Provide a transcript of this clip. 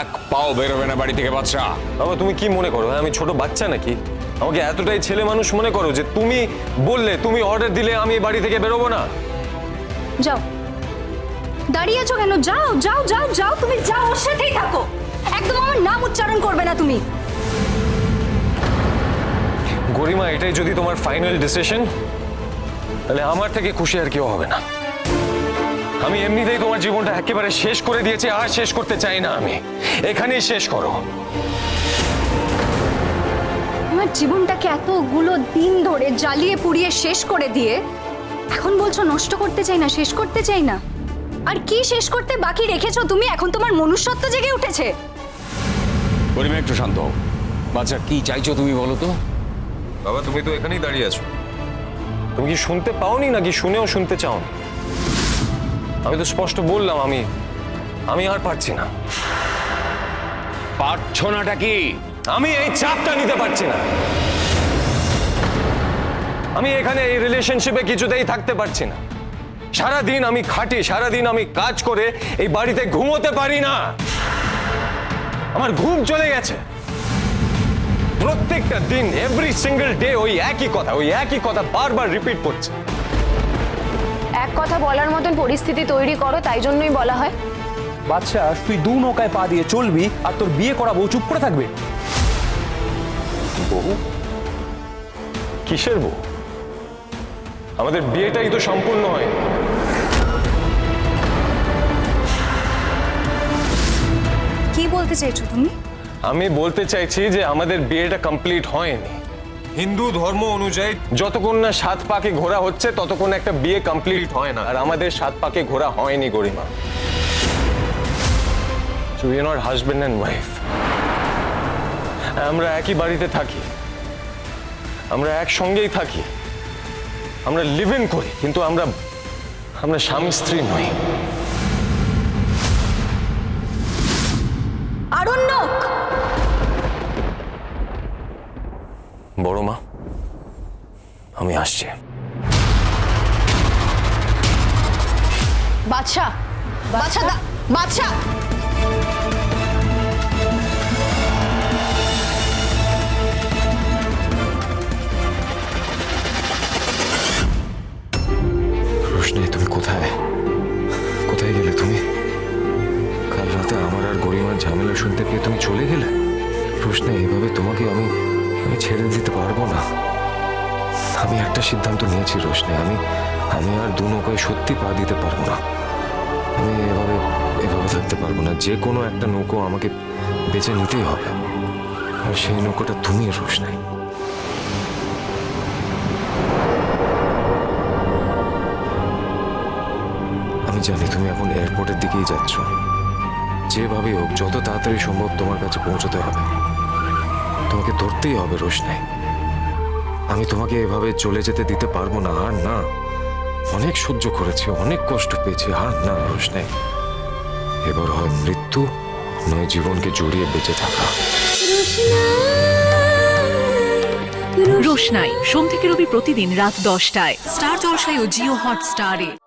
এক পাও বেরোবে না বাড়ি থেকে বাচ্চা বাবা তুমি কি মনে করো? হ্যাঁ আমি ছোট বাচ্চা নাকি? আমাকে এতটাই ছেলে মানুষ মনে করো যে তুমি বললে তুমি অর্ডার দিলে আমি বাড়ি থেকে বেরোবো না? যাও। দাঁড়িয়ে আছো কেন? যাও যাও যাও যাও তুমি যাও ওর সাথেই থাকো। একদম আমার নাম উচ্চারণ করবে না তুমি। গরিমা এটাই যদি তোমার ফাইনাল ডিসিশন তাহলে আমার থেকে খুশি আর কেউ হবে না। আমি এমনিতেই তোমার জীবনটা একেবারে শেষ করে দিয়েছি আর শেষ করতে চাই না আমি। এখানেই শেষ করো। আমার জীবনটাকে এতগুলো দিন ধরে জ্বালিয়ে পুড়িয়ে শেষ করে দিয়ে এখন বলছো নষ্ট করতে চাই না শেষ করতে চাই না? আর কি শেষ করতে বাকি রেখেছো তুমি? এখন তোমার মনুষ্যত্ব জেগে উঠেছে। গরিমা একটু শান্ত হও। বাচ্চা কি চাইছো তুমি বলো তো? বাবা তুমি তো এখানেই দাঁড়িয়ে আছো। তুমি কি শুনতে পাওনি নাকি শুনেও শুনতে চাওনি? আমি তো স্পষ্ট বললাম আমি আমি আর পারছি না। পারছ নাটা কি? আমি এই চাপটা নিতে পারছি না। আমি এখানে এই রিলেশনশিপে কিছুতেই থাকতে পারছি না। সারা দিন আমি খাটি সারা দিন আমি কাজ করে এই বাড়িতে ঘুমোতে পারি না। আমার ঘুম চলে গেছে। প্রত্যেকটা দিন এভরি সিঙ্গেল ডে ওই একই কথা ওই একই কথা বারবার রিপিট করছে। কথা বলার মতন পরিস্থিতি তৈরি করো তাই জন্যই বলা হয়। বাচ্চা তুই দু নৌকায় পা দিয়ে চলবি আর তোর বিয়ে করা বউ চুপ করে থাকবে। বউ? কিসের বউ? আমাদের বিয়েটাই তো সম্পূর্ণ হয়। কি বলতে চাইছো তুমি? আমি বলতে চাইছি যে আমাদের বিয়েটা কমপ্লিট হয়নি। হিন্দু ধর্ম অনুযায়ী যতক্ষণ না সাত পাকে ঘোরা হচ্ছে, ততক্ষণ একটা বিয়ে কমপ্লিট হয় না। আর আমাদের সাত পাকে ঘোরা হয়নি গরিমা। We are not husband and wife. আমরা একই বাড়িতে থাকি। আমরা একসঙ্গেই থাকি। আমরা লিভ ইন করি, কিন্তু আমরা আমরা স্বামী স্ত্রী নই। বড় মা আমি আসছি। বাদশা বাদশা দা- রোশনি তুমি কোথায়? কোথায় গেলে তুমি? কাল রাতে আমার আর গরিমার ঝামেলা শুনতে পেয়ে তুমি চলে গেলে? রোশনি এইভাবে তোমাকে আমি আমি ছেড়ে দিতে পারব না। আমি একটা সিদ্ধান্ত নিয়েছি, রোশনি। আমি আমি আর দু নৌকায় সত্যি পা দিতে পারব না। আমি এভাবে এভাবে থাকতে পারব না। যে কোনো একটা নৌকো আমাকে বেছে নিতেই হবে। আর সেই নৌকোটা তুমি রোশনাই আমি জানি তুমি এখন এয়ারপোর্টের দিকেই যাচ্ছ। যেভাবে হোক, যত তাড়াতাড়ি সম্ভব তোমার কাছে পৌঁছতে হবে। তোমাকে ধরতেই হবে, রোশনাই। আমি তোমাকে এভাবে চলে যেতে দিতে পারব না আর না। অনেক সহ্য করেছি, অনেক কষ্ট পেয়েছি আর না, রোশনাই। এবার হয় মৃত্যু, নয় জীবনকে জড়িয়ে বেঁচে থাকা। রোশনাই, সোম থেকে রবি প্রতিদিন রাত দশটায়। স্টার জলসায় ও জিও হটস্টারে।